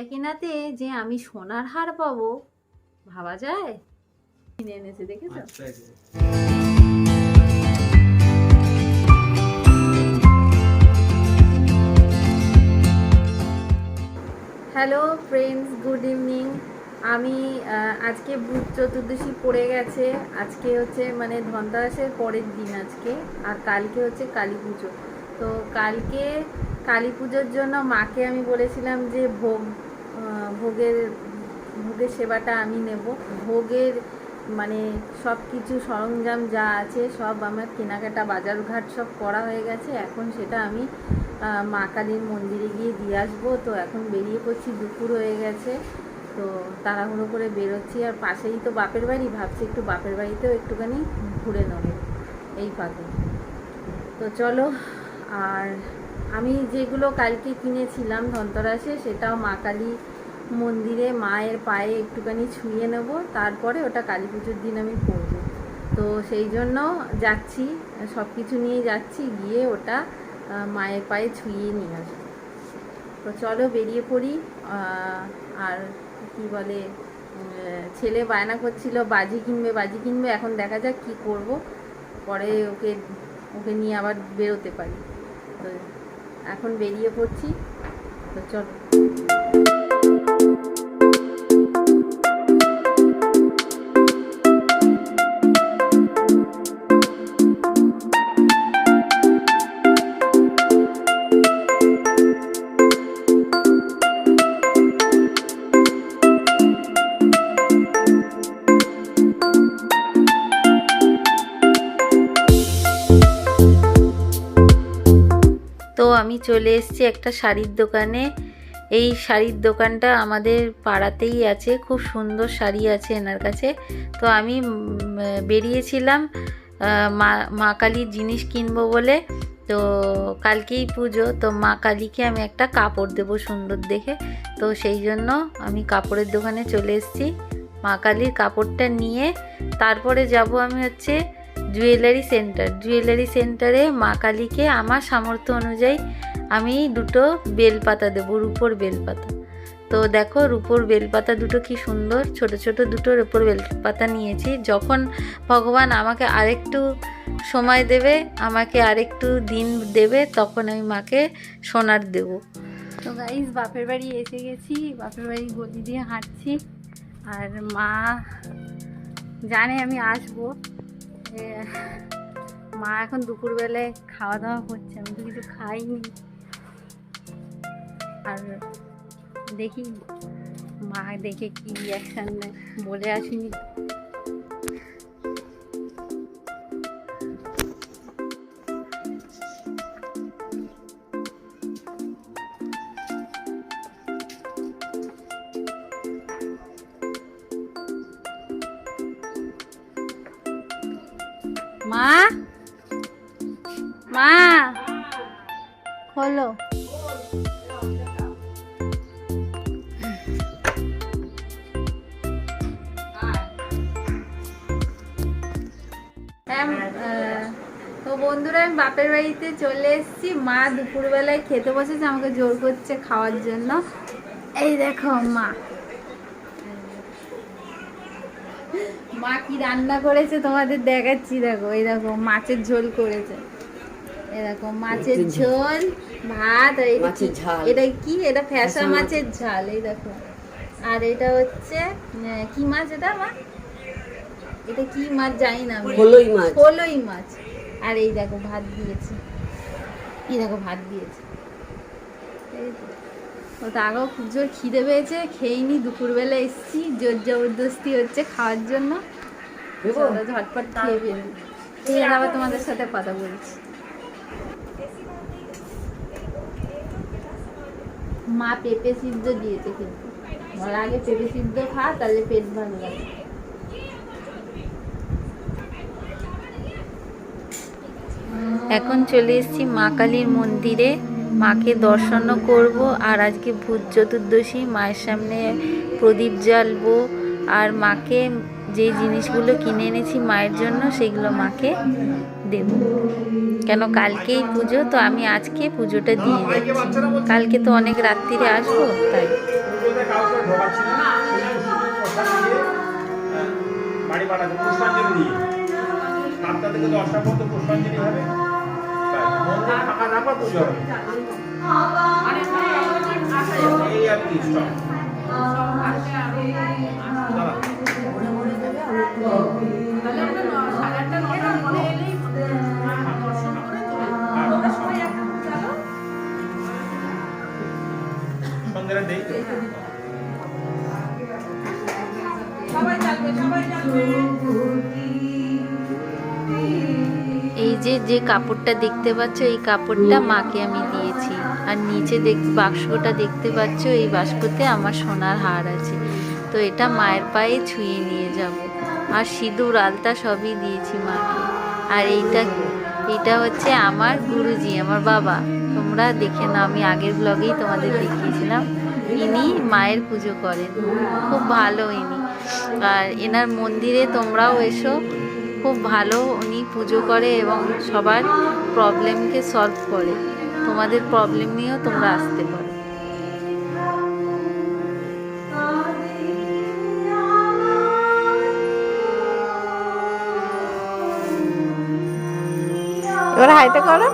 এইটা কেনাতে যে আমি সোনার হার পাবো ভাবা যায়? কিনে এনেছে দেখেছ। হ্যালো ফ্রেন্ডস গুড ইভিনিং আমি আজকে বুধ চতুর্দশী পড়ে গেছে। আজকে হচ্ছে মানে ধনতেরাসের পরের দিন আজকে আর কালকে হচ্ছে কালী পুজো। তো কালকে কালী পুজোর জন্য মাকে আমি বলেছিলাম যে ভোগ ভোগের ভোগের সেবাটা আমি নেব। ভোগের মানে সব কিছু সরঞ্জাম যা আছে সব আমার কেনাকাটা বাজারঘাট সব করা হয়ে গেছে। এখন সেটা আমি মা কালীর মন্দিরে গিয়ে দিয়ে আসব। তো এখন বেরিয়ে পড়ছি, দুপুর হয়ে গেছে। তো তাড়াহুড়ো করে বেরোচ্ছি। আর পাশেই তো বাপের বাড়ি, ভাবছি একটু বাপের বাড়িতেও একটুখানি ঘুরে নেব এই ফাঁকে। তো চলো, আর আমি যেগুলো কালকে কিনেছিলাম ধনতেরাসে, সেটাও মা কালী মন্দিরে মায়ের পায়ে একটুখানি ছুঁয়ে নেব, তারপরে ওটা কালী পুজোর দিন আমি পরবো তো সেই জন্য যাচ্ছি, সব কিছু নিয়ে যাচ্ছি, গিয়ে ওটা মায়ের পায়ে ছুঁয়ে নিয়ে আসব। তো চলো বেরিয়ে পড়ি আর কি বলে ছেলে বায়না করছিল, বাজি কিনবে বাজি কিনবে, এখন দেখা যাক কি করব। পরে ওকে ওকে নিয়ে আবার বেরোতে পারি। তো এখন বেরিয়ে পড়ছি, তো চলো। চলে এসেছি একটা শাড়ির দোকানে। এই শাড়ির দোকানটা আমাদের পাড়াতেই আছে, খুব সুন্দর শাড়ি আছে এনার কাছে। তো আমি বেরিয়েছিলাম মা মা কালীর জিনিস কিনবো বলে। তো কালকেই পুজো, তো মা কালীকে আমি একটা কাপড় দেবো সুন্দর দেখে। তো সেই জন্য আমি কাপড়ের দোকানে চলে এসেছি। মা কালীর কাপড়টা নিয়ে তারপরে যাব আমি হচ্ছে জুয়েলারি সেন্টার জুয়েলারি সেন্টারে মা কালীকে আমার সামর্থ্য অনুযায়ী আমি দুটো বেলপাতা দেবো, রুপোর বেলপাতা। তো দেখো রুপোর বেলপাতা দুটো কি সুন্দর, ছোট ছোট দুটো রুপোর বেলপাতা নিয়েছি। যখন ভগবান আমাকে আরেকটু সময় দেবে, আমাকে আরেকটু দিন দেবে, তখন আমি মাকে সোনার দেব। তো গাইজ বাপের বাড়ি এসে গেছি, বাপের বাড়ি গলি দিয়ে হাঁটছি। আর মা জানে আমি আসব। মা এখন দুপুরবেলায় খাওয়া দাওয়া করছে, আমি তো কিছু খাইনি। আর দেখি, মা দেখে কি রিয়াকশান বলে আসিনি। মা? মা? আহ, তো বন্ধুরা আমি বাপের বাড়িতে চলে এসেছি। মা দুপুরবেলায় খেতে বসেছে আমাকে জোর করছে খাওয়ার জন্য। এই দেখো মা। মা কি রান্না করেছে তোমাদের দেখাচ্ছি দেখো এই দেখো মাছের ঝোল করেছে। দেখো মাছের ঝোল ভাত আর এটা কি- এটা কি? এটা ফ্যাসা মাছের ঝাল এই দেখো। আর এটা হচ্ছে কি মাছ এটা মা? এটা কি মাছ জানি না। খোলই মাছ। আর এই দেখো ভাত দিয়েছে। এই দেখো ভাত দিয়েছে। ও তো। আগেও খুব জোর খিদে পেয়েছে খেয়েনি দুপুরবেলা এসেছি জোর জবরদস্তি হচ্ছে খাওয়ার জন্য। তোমাদের সাথে কথা বলছি। মা পেঁপে সিদ্ধ দিয়েছে কিন্তু। আগে পেঁপে সিদ্ধ খা, তাহলে পেট ভালো লাগে এখন চলে এসেছি মা কালীর মন্দিরে। মাকে দর্শনও করব, আর আজকে ভূত চতুর্দশী, মায়ের সামনে প্রদীপ জ্বালবো, আর মাকে যে জিনিসগুলো কিনে এনেছি মায়ের জন্য, সেগুলো মাকে দেব। কেন কালকেই পুজো, তো আমি আজকে পুজোটা দিয়ে যাচ্ছি। কালকে তো অনেক রাত্রিরে আসব, তাই। আর এই যে যে কাপড়টা দেখতে পাচ্ছ, এই কাপড়টা মাকে আমি দিয়েছি। আর নিচে দেখ, বাক্সটা দেখতে পাচ্ছ, এই বাক্সতে আমার সোনার হার আছে। তো এটা মায়ের পায়ে ছুঁয়ে নিয়ে যাব। আর সিঁদুর, আলতা সবই দিয়েছি মাকে। আর এইটা এইটা হচ্ছে আমার গুরুজি, আমার বাবা। তোমরা দেখে না আমি আগের ব্লগেই তোমাদের দেখিয়েছিলাম। ইনি মায়ের পুজো করেন। খুব ভালো ইনি। আর এনার মন্দিরে তোমরাও এসো। খুব ভালো উনি পুজো করে এবং সবার প্রবলেমকে সলভ করে। তোমাদের প্রবলেম নিয়েও তোমরা আসতে পারো। এবার হাইতে করো।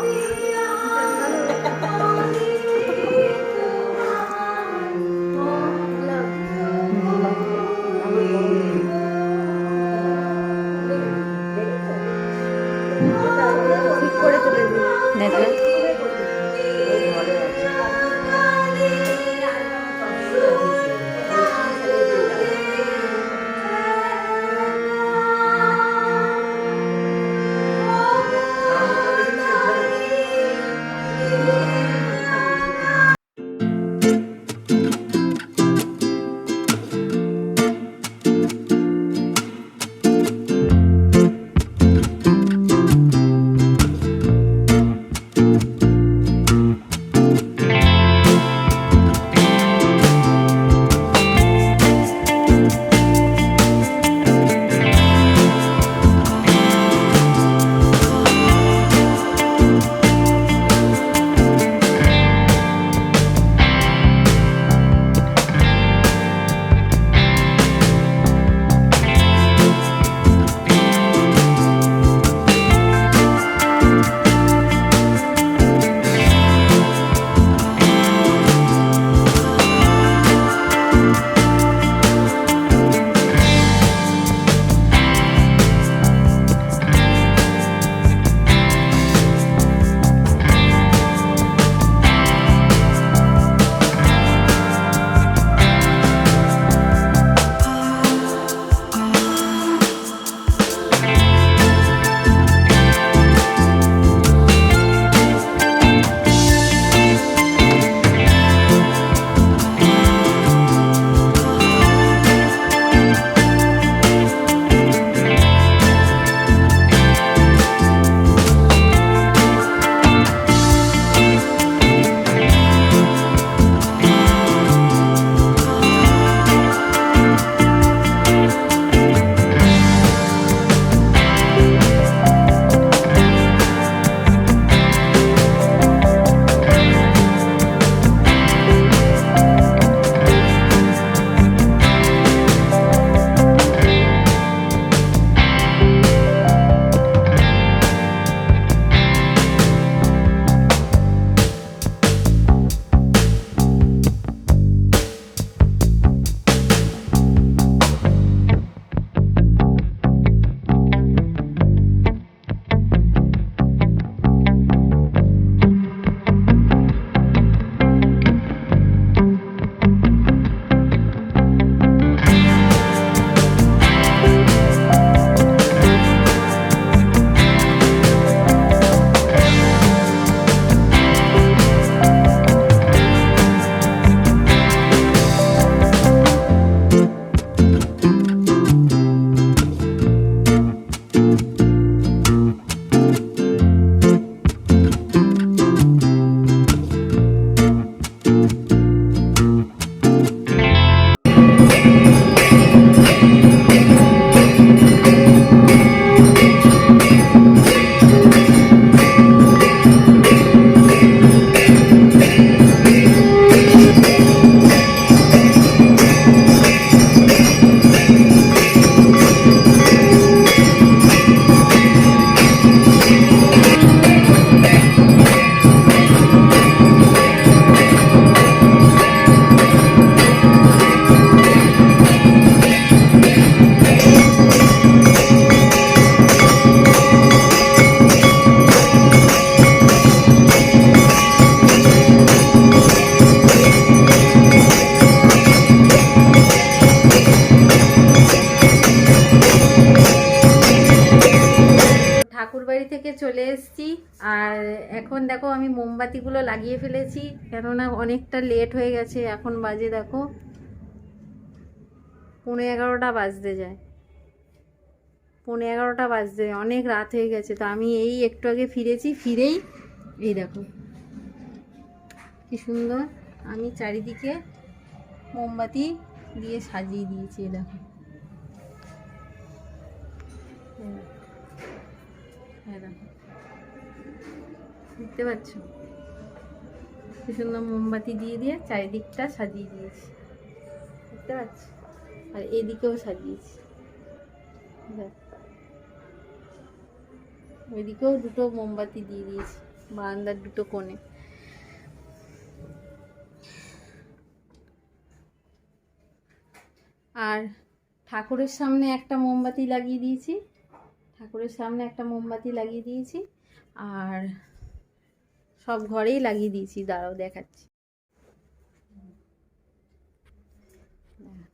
এখন দেখো আমি মোমবাতিগুলো লাগিয়ে ফেলেছি কেননা অনেকটা লেট হয়ে গেছে এখন বাজে দেখো পৌনে এগারোটা বাজতে যায়। পৌনে এগারোটা বাজতে যায়, অনেক রাত হয়ে গেছে তো আমি এই একটু আগে ফিরেছি ফিরেই এই দেখো কি সুন্দর আমি চারিদিকে মোমবাতি দিয়ে সাজিয়ে দিয়েছি দেখো। দেখতে পাচ্ছ? কি সুন্দর মোমবাতি দিয়ে দিয়ে চারিদিকটা সাজিয়ে দিয়েছি। দেখতে পাচ্ছ? আর এদিকেও সাজিয়েছি। ওইদিকেও দুটো মোমবাতি দিয়ে দিয়েছি, বারান্দার দুটো কোণে। আর ঠাকুরের সামনে একটা মোমবাতি লাগিয়ে দিয়েছি। ঠাকুরের সামনে একটা মোমবাতি লাগিয়ে দিয়েছি। আর সব ঘরেই লাগিয়ে দিয়েছি, দাঁড়াও দেখাচ্ছি।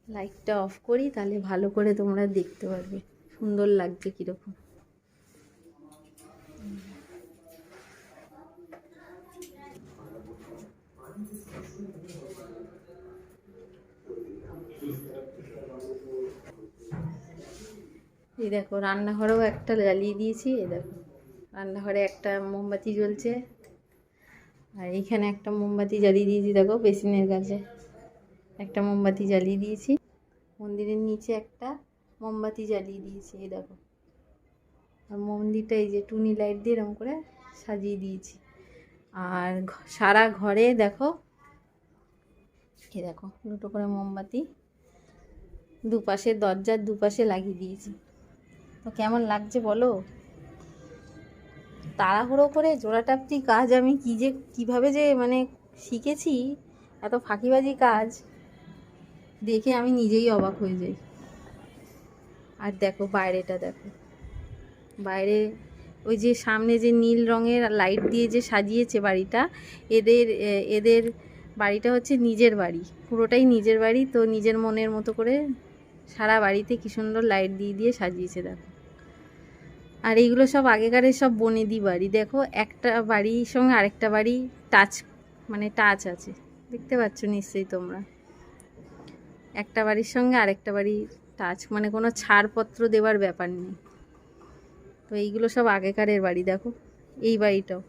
লাইটটা অফ করি, তাহলে ভালো করে তোমরা দেখতে পারবে। সুন্দর লাগছে কীরকম। এই দেখো, রান্নাঘরেও একটা জ্বালিয়ে দিয়েছি, এই দেখো। রান্নাঘরে একটা মোমবাতি জ্বলছে। আর এইখানে একটা মোমবাতি জ্বালিয়ে দিয়েছি, দেখো বেসিনের কাছে। একটা মোমবাতি জ্বালিয়ে দিয়েছি। মন্দিরের নিচে একটা মোমবাতি জ্বালিয়ে দিয়েছি, এই দেখো। আর মন্দিরটা এই যে টুনি লাইট দিয়ে এরকম করে সাজিয়ে দিয়েছি। আর সারা ঘরে দেখো এ দেখো, দুটো করে মোমবাতি। দুপাশে দরজার দুপাশে লাগিয়ে দিয়েছি। তো কেমন লাগছে বলো? তাড়াহুড়ো করে জোড়াটাপটি কাজ? আমি কী যে, কীভাবে যে মানে শিখেছি, এত ফাঁকিবাজি কাজ দেখে আমি নিজেই অবাক হয়ে যাই। আর দেখো, বাইরেটা দেখো। বাইরে ওই যে সামনে যে নীল রঙের লাইট দিয়ে যে সাজিয়েছে বাড়িটা, এদের এদের বাড়িটা হচ্ছে নিজের বাড়ি। পুরোটাই নিজের বাড়ি, তো নিজের মনের মতো করে সারা বাড়িতে কি সুন্দর লাইট দিয়ে দিয়ে সাজিয়েছে, দেখো। আর এইগুলো সব আগেকারের সব বনেদি বাড়ি। দেখো, একটা বাড়ির সঙ্গে আরেকটা বাড়ি টাচ মানে টাচ আছে। দেখতে পাচ্ছ নিশ্চয়ই তোমরা। একটা বাড়ির সঙ্গে আরেকটা বাড়ি টাচ মানে কোনো ছাড়পত্র দেওয়ার ব্যাপার নেই। তো এইগুলো সব আগেকারের বাড়ি, দেখো, এই বাড়িটাও।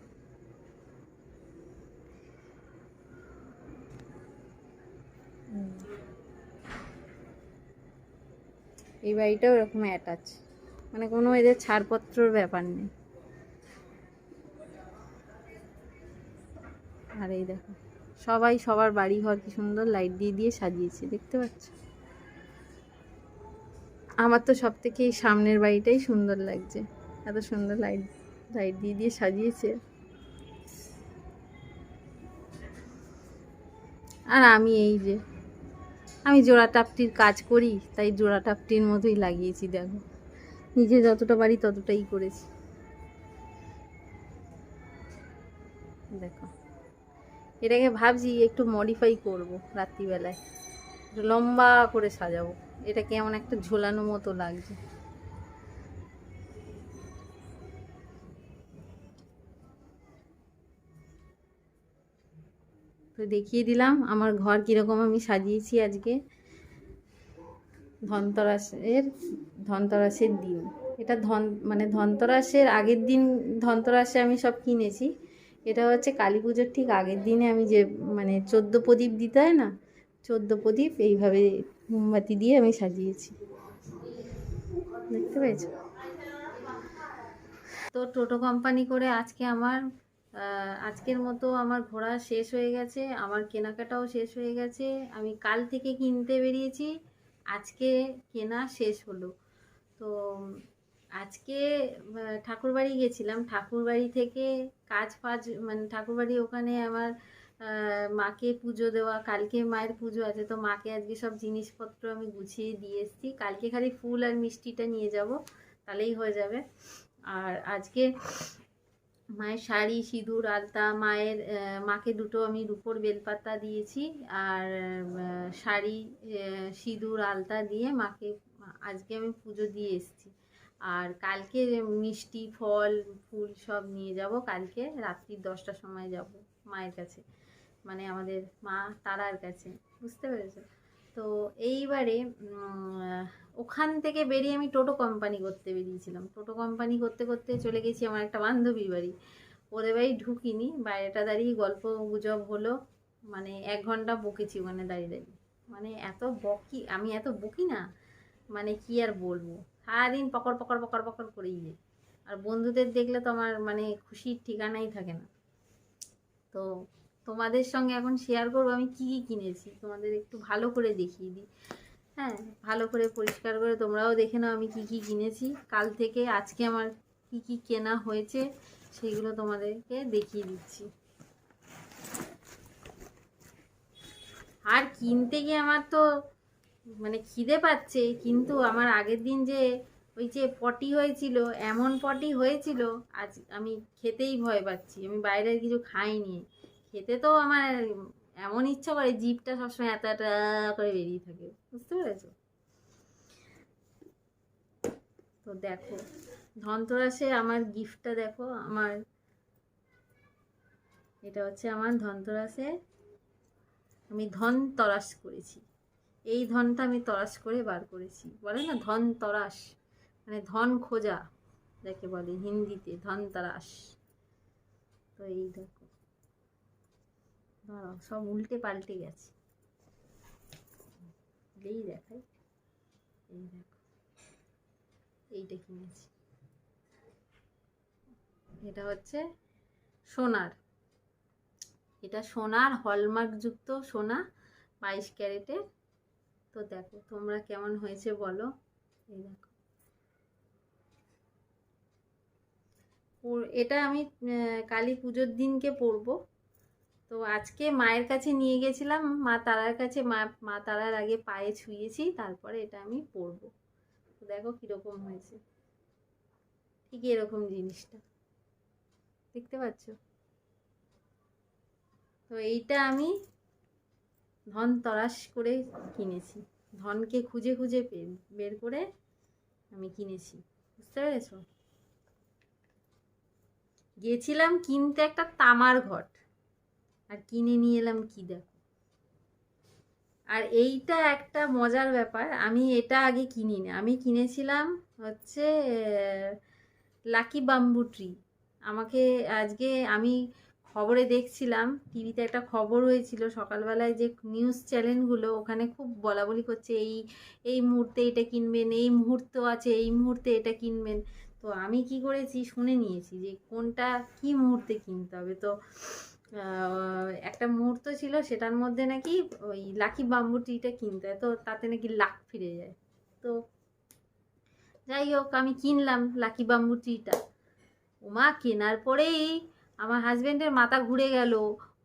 এই বাড়িটাও এরকম অ্যাটাচ মানে কোনো এদের ছাড়পত্রর ব্যাপার নেই। আর এই দেখো, সবাই সবার বাড়ি ঘর কি সুন্দর লাইট দিয়ে দিয়ে সাজিয়েছে, দেখতে পাচ্ছ? আমার তো সব থেকে এই সামনের বাড়িটাই সুন্দর লাগছে, এত সুন্দর লাইট লাইট দিয়ে দিয়ে সাজিয়েছে। আর আমি এই যে, আমি জোড়া টাপটির কাজ করি, তাই জোড়া টাপটির মতোই লাগিয়েছি, দেখো। নিজে যতটা পারি ততটাই করেছি। দেখো। এটাকে ভাবছি একটু মডিফাই করব রাত্রিবেলায়। লম্বা করে সাজাবো। এটা কেমন একটা ঝোলানো মতো লাগছে। তো দেখিয়ে দিলাম আমার ঘর কীরকম আমি সাজিয়েছি আজকে। ধনতরাসের ধনতরাসের দিন। এটা ধন মানে ধনতরাসের আগের দিন, ধনতরাসে আমি সব কিনেছি। এটা হচ্ছে কালী পুজোর ঠিক আগের দিনে আমি যে মানে চোদ্দ প্রদীপ দিতে হয় না, চোদ্দ প্রদীপ এইভাবে মোমবাতি দিয়ে আমি সাজিয়েছি। দেখতে পেয়েছ? তো টোটো কোম্পানি করে আজকে আমার আজকের মতো আমার ঘোরা শেষ হয়ে গেছে, আমার কেনাকাটাও শেষ হয়ে গেছে। আমি কাল থেকে কিনতে বেরিয়েছি। আজকে কেনা শেষ হলো। তো আজকে ঠাকুরবাড়ি গেছিলাম। ঠাকুরবাড়ি থেকে কাজ ফাজ মানে ঠাকুরবাড়ি ওখানে আমার মাকে পুজো দেওয়া, কালকে মায়ের পুজো আছে। তো মাকে আজকে সব জিনিসপত্র আমি গুছিয়ে দিয়ে এসেছি। কালকে খালি ফুল আর মিষ্টিটা নিয়ে যাব, তাহলেই হয়ে যাবে। আর আজকে মায়ের শাড়ি, সিঁদুর, আলতা, মায়ের মাকে দুটো আমি রুপোর বেলপাতা দিয়েছি আর শাড়ি সিঁদুর, আলতা দিয়ে মাকে আজকে আমি পুজো দিয়ে এসেছি। আর কালকে মিষ্টি, ফল, ফুল সব নিয়ে যাব। কালকে রাত্রি দশটার সময় যাব মায়ের কাছে। মানে আমাদের মা তারার কাছে। বুঝতে পেরেছ? তো এইবারে ওখান থেকে বেরিয়ে আমি টোটো কোম্পানি করতে বেরিয়েছিলাম। টোটো কোম্পানি করতে করতে চলে গেছি আমার একটা বান্ধবীর বাড়ি। ওদের বাড়ি ঢুকিনি, বাইরেটা দাঁড়িয়ে গল্প গুজব হলো মানে এক ঘণ্টা বকেছি ওখানে দাঁড়িয়ে দাঁড়িয়ে। মানে এত বকি, আমি এত বকি না মানে কি আর বলব? সারাদিন পকড় পকড় পকড় পকড় করেই যায় আর বন্ধুদের দেখলে তো আমার মানে খুশির ঠিকানাই থাকে না। তো তোমাদের সঙ্গে এখন শেয়ার করব, আমি কী কী কিনেছি? তোমাদের একটু ভালো করে দেখিয়ে দিই। হ্যাঁ। ভালো করে পরিষ্কার করে তোমরাও দেখে নাও আমি কী কী কিনেছি। কাল থেকে আজকে আমার কী কী কেনা হয়েছে সেইগুলো তোমাদেরকে দেখিয়ে দিচ্ছি। আর কিনতে গিয়ে আমার তো মানে খিদে পাচ্ছে, কিন্তু আমার আগের দিন যে ওই যে পটি হয়েছিল, এমন পটি হয়েছিল, আজ আমি খেতেই ভয় পাচ্ছি। আমি বাইরের কিছু খাইনি। খেতে তো আমার এমন ইচ্ছা করে জিভটা সবসময় এত এত করে বেরিয়ে থাকে, বুঝতে পেরেছ? তো দেখো, ধনতেরাসে আমার গিফটটা দেখো, আমার এটা হচ্ছে আমার ধনতেরাসে আমি ধন তরাস করেছি। এই ধনটা আমি তরাস করে বার করেছি। বলে না ধন তরাস মানে ধন খোঁজা, যাকে বলে হিন্দিতে ধন তরাস তো এই দেখো। সব উল্টে পাল্টে গেছে। এই দেখাই, এই দেখো, এইটা কিনেছি। এটা হচ্ছে সোনার। এটা সোনার হলমার্কযুক্ত সোনা, বাইশ ক্যারেটের। তো দেখো, তোমরা কেমন হয়েছে বলো? এই দেখো। এটা আমি কালী পুজোর দিনকে পরবো। তো আজকে মায়ের কাছে নিয়ে গেছিলাম। মা তারার কাছে, মা মা তারার আগে পায়ে ছুঁয়েছি, তারপরে এটা আমি পরবো। তো দেখো কীরকম হয়েছে। ঠিক এরকম জিনিসটা। দেখতে পাচ্ছ? তো এইটা আমি ধন তরাস করে কিনেছি। ধনকে খুঁজে খুঁজে বের করে আমি কিনেছি। বুঝতে পেরেছ? গেছিলাম কিনতে একটা তামার ঘট আর কিনে নিয়ে এলাম কি দেখো। আর এইটা একটা মজার ব্যাপার, আমি এটা আগে কিনি না আমি কিনেছিলাম হচ্ছে লাকি বাম্বু ট্রি আমাকে আজকে আমি খবরে দেখছিলাম, টিভিতে একটা খবর হয়েছিল সকালবেলায় যে নিউজ চ্যানেলগুলো ওখানে খুব বলা বলি করছে, এই এই মুহূর্তে এটা কিনবেন, এই মুহূর্ত আছে, এই মুহূর্তে এটা কিনবেন। তো আমি কি করেছি, শুনে নিয়েছি যে কোনটা কি মুহূর্তে কিনতে হবে। তো একটা মুহূর্ত ছিল, সেটার মধ্যে নাকি ওই লাকি বাম্বু ট্রিটা কিনতে। হয় তো তাতে নাকি লাক ফিরে যায়। তো যাই হোক, আমি কিনলাম লাকি বাম্বু ট্রিটা ওমা, কেনার পরেই আমার হাজবেন্ডের মাথা ঘুরে গেল।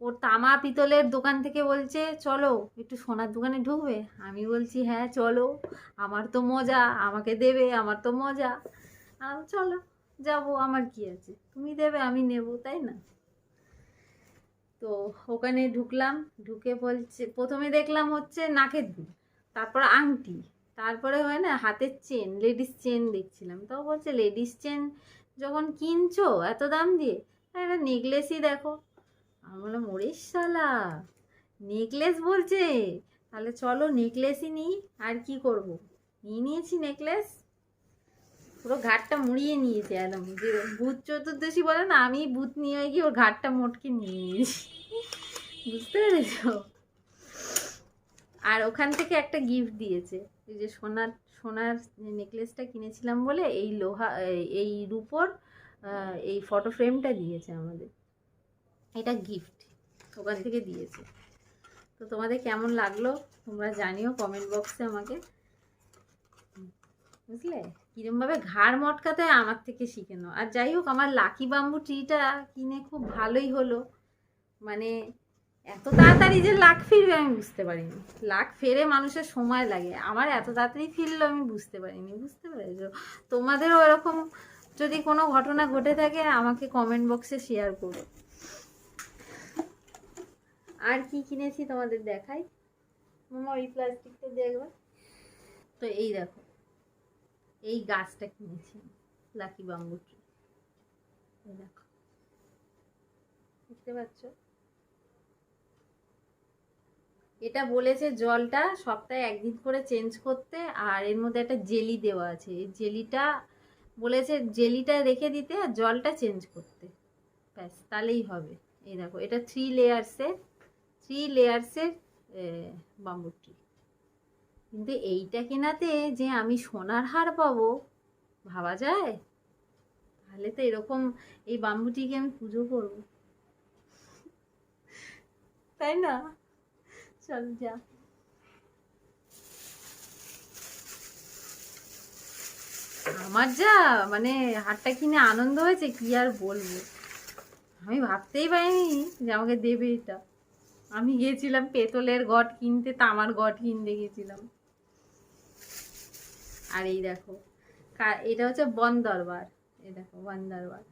ওর তামা পিতলের দোকান থেকে বলছে, চলো, একটু সোনার দোকানে ঢুকবে? আমি বলছি হ্যাঁ চলো। আমার তো মজা, আমাকে দেবে, আমার তো মজা। চলো, যাব, আমার কি আছে? তুমি দেবে, আমি নেব, তাই না? তো ওখানে ঢুকলাম, ঢুকে বলছে, প্রথমে দেখলাম হচ্ছে নাকের দুল, তারপর আংটি, তারপরে হয় না হাতের চেন লেডিস চেন দেখছিলাম। তো বলছে লেডিস চেন যখন কিনছো এত দাম দিয়ে? তাহলে একটা নেকলেসই দেখো। আমি বললাম শালা নেকলেস বলছে? তাহলে চলো নেকলেসই নিই, আর কি করব? নিয়ে নিয়েছি নেকলেস পুরো ঘাটটা মুড়িয়ে নিয়েছে একদম। ভূত চতুর্দশী বলে না, আমি ভূত নিয়ে গিয়ে ওর ঘাটটা মোটকে নিয়ে নিয়েছি। বুঝতে পেরেছ? আর ওখান থেকে একটা গিফট দিয়েছে। এই যে সোনার সোনার নেকলেসটা কিনেছিলাম বলে এই লোহা, এই- রূপোর এই ফটো ফ্রেমটা দিয়েছে আমাদের। এটা গিফট ওখান থেকে দিয়েছে। তো তোমাদের কেমন লাগল? তোমরা জানিও কমেন্ট বক্সে আমাকে। বুঝলে? কিরমভাবে ঘাড় মটকাতে আমার থেকে শিখে নাও। আর যাই হোক, আমার লাকি বাম্বু ট্রিটা কিনে খুব ভালোই হলো। মানে এত তাড়াতাড়ি যে লাখ ফিরবে আমি বুঝতে পারিনি। লাখ ফেরে মানুষের সময় লাগে। আমার এত তাড়াতাড়ি ফিরলো আমি বুঝতে পারিনি। বুঝতে পেরেছ? তোমাদেরও এরকম যদি কোনো ঘটনা ঘটে থাকে, আমাকে কমেন্ট বক্সে শেয়ার করো। আর কি কিনেছি তোমাদের দেখাই? মামা, ওই প্লাস্টিকটা একবার। তো এই দেখো। এই গাছটা কিনেছি লাকি বাম্বু ট্রি এই দেখো। দেখতে পাচ্ছ? এটা বলেছে জলটা সপ্তাহে একদিন করে চেঞ্জ করতে আর এর মধ্যে একটা জেলি দেওয়া আছে। এই জেলিটা বলেছে জেলিটা রেখে দিতে আর জলটা চেঞ্জ করতে। ব্যাস তাহলেই হবে। এই দেখো এটা থ্রি লেয়ার্সের থ্রি লেয়ার্সের বাম্বু ট্রি কিন্তু এইটা কেনাতে যে আমি সোনার হার পাবো, ভাবা যায়? তাহলে তো এরকম এই বাম্বুটিকে আমি পুজো করব। তাই না? চল যা। আমার যা মানে হারটা কিনে আনন্দ হয়েছে, কি আর বলব? আমি ভাবতেই পারিনি যে আমাকে দেবে এটা। আমি গিয়েছিলাম পেতলের গট কিনতে, তামার গট কিনতে গেছিলাম আর এই দেখো এটা হচ্ছে বন দরবার। এই দেখো, বন দরবার।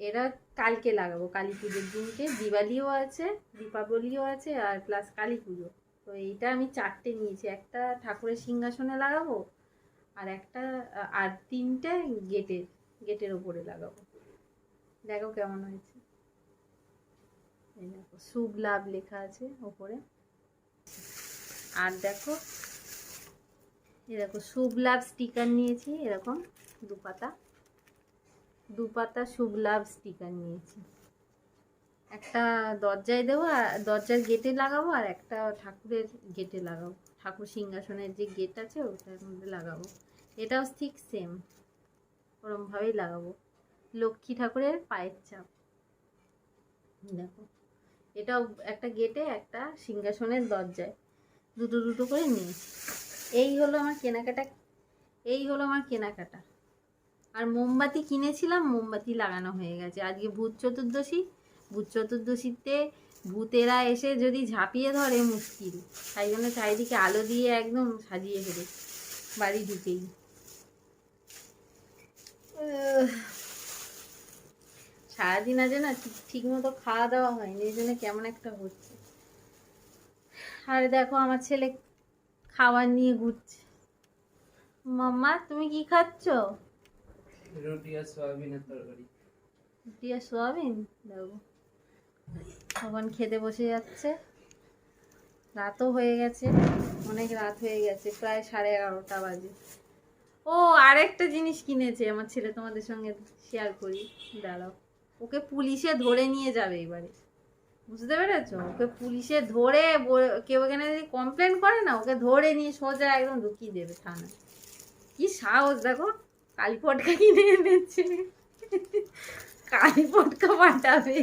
এরা কালকে লাগাবো, কালী পুজোর দিনকে। দিওয়ালিও আছে, দীপাবলিও আছে, আর প্লাস কালী পুজো। তো এইটা আমি চারটে নিয়েছি। একটা ঠাকুরের সিংহাসনে লাগাবো, আর একটা আর তিনটে গেটের গেটের ওপরে লাগাবো। দেখো কেমন হয়েছে। এই দেখো, শুভ লাভ লেখা আছে ওপরে। আর দেখো শুভ লাভ স্টিকার নিয়েছি, এরকম দু পাতা দু পাতা শুভ লাভ স্টিকার নিয়েছি। একটা দরজায় দেবো, আর দরজার গেটে লাগাবো, আর একটা ঠাকুরের গেটে লাগাবো। ঠাকুর সিংহাসনের যে গেট আছে, ওটার মধ্যে লাগাবো। এটাও ঠিক সেম ওরমভাবেই লাগাবো। লক্ষ্মী ঠাকুরের পায়ের চাপ। দেখো, এটাও একটা গেটে, একটা সিংহাসনের দরজায়। দুটো দুটো করে নিয়েছি। এই হলো আমার কেনাকাটা, এই হলো আমার কেনাকাটা। আর মোমবাতি কিনেছিলাম, মোমবাতি লাগানো হয়ে গেছে। আজকে ভূত চতুর্দশী, ভূত চতুর্দশীতে ভূতেরা এসে যদি ঝাঁপিয়ে ধরে মুশকিল, তাই জন্য চারিদিকে আলো দিয়ে একদম সাজিয়ে ফেলে, বাড়ি ঢুকেই। সারাদিন আজ না ঠিক মতো খাওয়া দাওয়া হয়নি, এই জন্য কেমন একটা হচ্ছে। আর দেখো আমার ছেলে খাবার নিয়ে ঘুরছে। মাম্মা তুমি কি খাচ্ছ? রুটি আর সয়াবিনের তরকারি। রুটি আর সোয়াবিন? দেখো। তখন খেতে বসে যাচ্ছে। রাতও হয়ে গেছে। অনেক রাত হয়ে গেছে। প্রায় সাড়ে এগারোটা বাজে। ও আরেকটা জিনিস কিনেছে আমার ছেলে তোমাদের সঙ্গে শেয়ার করি। দাঁড়াও। ওকে পুলিশে ধরে নিয়ে যাবে এবারে। বুঝতে পেরেছ? ওকে পুলিশে ধরে কেউ এখানে যদি কমপ্লেন করে না, ওকে ধরে নিয়ে সোজা একদম ঢুকিয়ে দেবে থানায়। কি সাহস, দেখো। কালী পটকা কিনে এনেছে। কালী পটকা পাঠাবে।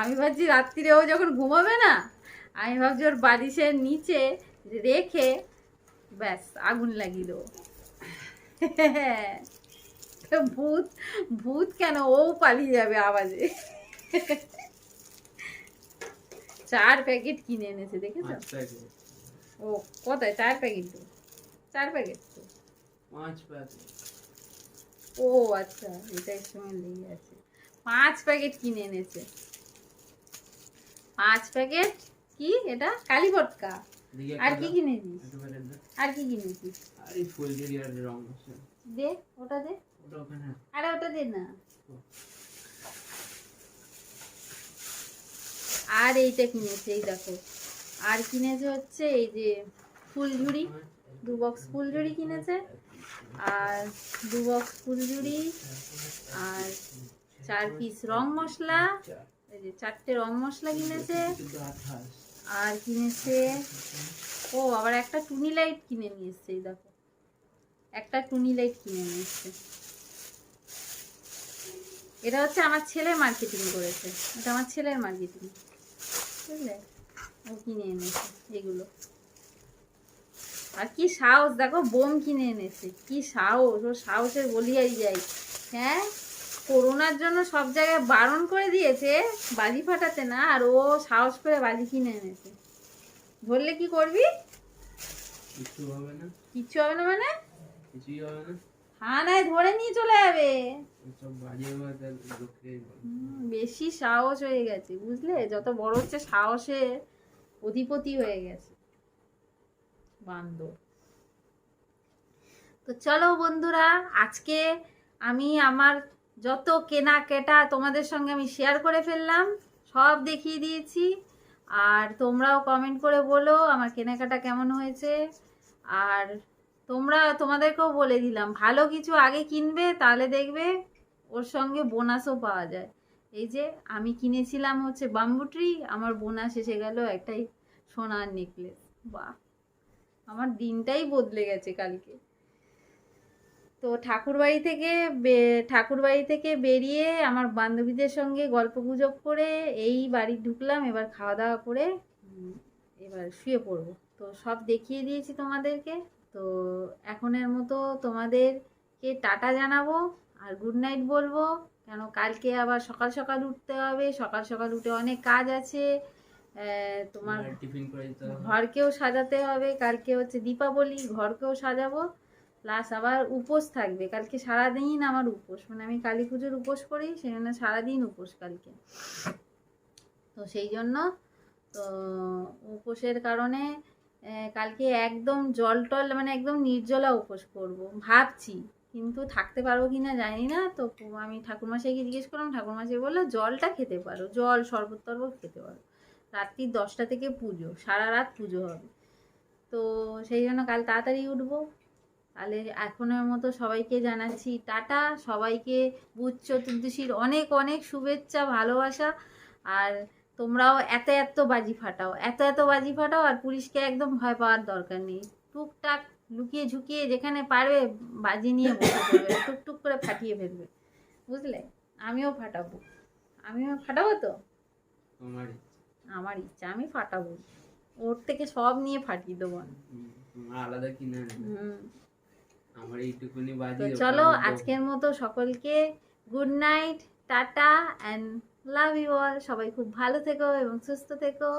আমি ভাবছি রাত্রিরে ও যখন ঘুমাবে না, আমি ভাবছি ওর বালিশের নিচে রেখে ব্যাস, আগুন লাগিয়ে দেবো ভূত ভূত কেন? ও পালিয়ে যাবে আওয়াজে। চার প্যাকেট কিনে এনেছে দেখেছ? ও কোথায়? চার প্যাকেট তো। চার প্যাকেট তো। পাঁচ প্যাকেট। ও আচ্ছা এটা এক সময় লেগে আছে পাঁচ প্যাকেট কিনে এনেছে। পাঁচ প্যাকেট কি এটা? কালী পটকা আর কি কিনেছিস। আর কি কিনেছিস আর এই ফুলঝুরি আর রং দে ওটা দে। ওটা ওখানে আরে ওটা দে না। আর এইটা কিনেছে, এই দেখো। আর কিনেছে হচ্ছে এই যে ফুলঝুড়ি দু বক্স ফুলঝুড়ি কিনেছে, আর দু বক্স ফুলঝুড়ি আর চার পিস রং মশলা, এই যে চারটে রং মশলা কিনেছে, আর কিনেছে, ও, আবার একটা টুনি লাইট কিনে নিয়ে এই দেখো। একটা টুনি লাইট কিনে নিয়ে এটা হচ্ছে আমার ছেলে মার্কেটিং করেছে, এটা আমার ছেলের মার্কেটিং বুঝলে ও কিনে এনেছে এগুলো। আর কি সাহস দেখো বোম কিনে এনেছে কি সাহস ও সাহসের বলিয়াই যাই। হ্যাঁ? করোনার জন্য সব জায়গায় বারণ করে দিয়েছে বাজি ফাটাতে না আর ও সাহস করে বাজি কিনে এনেছে। ধরলে কি করবি? কিছু হবে না। কিচ্ছু হবে না মানে? কিছুই হবে না। থানায় ধরে নিয়ে চলে যাবে। বেশি সাহস হয়ে গেছে বুঝলে? যত বড় হচ্ছে সাহসে অধিপতি হয়ে গেছে। বান্দর। তো তো চলো বন্ধুরা আজকে আমি আমার যত কেনাকাটা তোমাদের সঙ্গে আমি শেয়ার করে ফেললাম সব দেখিয়ে দিয়েছি। আর তোমরাও কমেন্ট করে বলো আমার কেনাকাটা কেমন হয়েছে। আর তোমরা তোমাদেরকেও বলে দিলাম, ভালো কিছু আগে কিনবে, তাহলে দেখবে ওর সঙ্গে বোনাসও পাওয়া যায়। এই যে আমি কিনেছিলাম হচ্ছে বাম্বুট্রি আমার বোনাস এসে গেল একটাই সোনার নেকলেস বাহ, আমার দিনটাই বদলে গেছে কালকে। তো ঠাকুরবাড়ি থেকে বে- ঠাকুরবাড়ি থেকে বেরিয়ে আমার বান্ধবীদের সঙ্গে গল্প গুজব করে এই বাড়ি ঢুকলাম, এবার খাওয়া দাওয়া করে এবার শুয়ে পড়ব। তো সব দেখিয়ে দিয়েছি তোমাদেরকে। তো এখনের মতো তোমাদেরকে টাটা জানাব আর গুড নাইট বলব। কেন কালকে আবার সকাল সকাল উঠতে হবে সকাল সকাল উঠে অনেক কাজ আছে। তোমার ঘরকেও সাজাতে হবে কালকে হচ্ছে দীপাবলি ঘরকেও সাজাবো। প্লাস আবার উপোস থাকবে কালকে সারাদিন আমার উপোস। মানে আমি কালী পুজোর উপোস করি সেখানে সারাদিন উপোস কালকে। তো সেই জন্য তো উপোসের কারণে কালকে একদম জল টল মানে একদম নির্জলা উপোস করব। ভাবছি, কিন্তু থাকতে পারব কি না জানি না। তো আমি ঠাকুরমাশাইকে জিজ্ঞেস করলাম, ঠাকুরমাশাই বলল, জলটা খেতে পারো, জল শরবত টরবত খেতে পারো। রাত্রি দশটা থেকে পুজো, সারা রাত পুজো হবে। তো সেই জন্য কাল তাড়াতাড়ি উঠবো। তাহলে এখনের মতো সবাইকে জানাচ্ছি, টাটা। সবাইকে বুধ চতুর্দশীর অনেক অনেক শুভেচ্ছা, ভালোবাসা। আর তোমরাও এত এত বাজি ফাটাও এত এত বাজি ফাটাও আর পুলিশকে একদম ভয় পাওয়ার দরকার নেই। টুকটাক লুকিয়ে ঝুঁকিয়ে যেখানে পারবে বাজি নিয়ে বসে পড়বে টুকটুক করে ফাটিয়ে ফেলবে। বুঝলে? আমিও ফাটাবো। আমিও ফাটাবো তো? আমার ইচ্ছা আমি ফাটাবো। ওর থেকে সব নিয়ে ফাটিয়ে দেবো। আলাদা কিনে আমার এইটুকুনি বাজি চলো আজকের মতো সকলকে good night tata and love you all সবাই খুব ভালো থেকো এবং সুস্থ থেকো।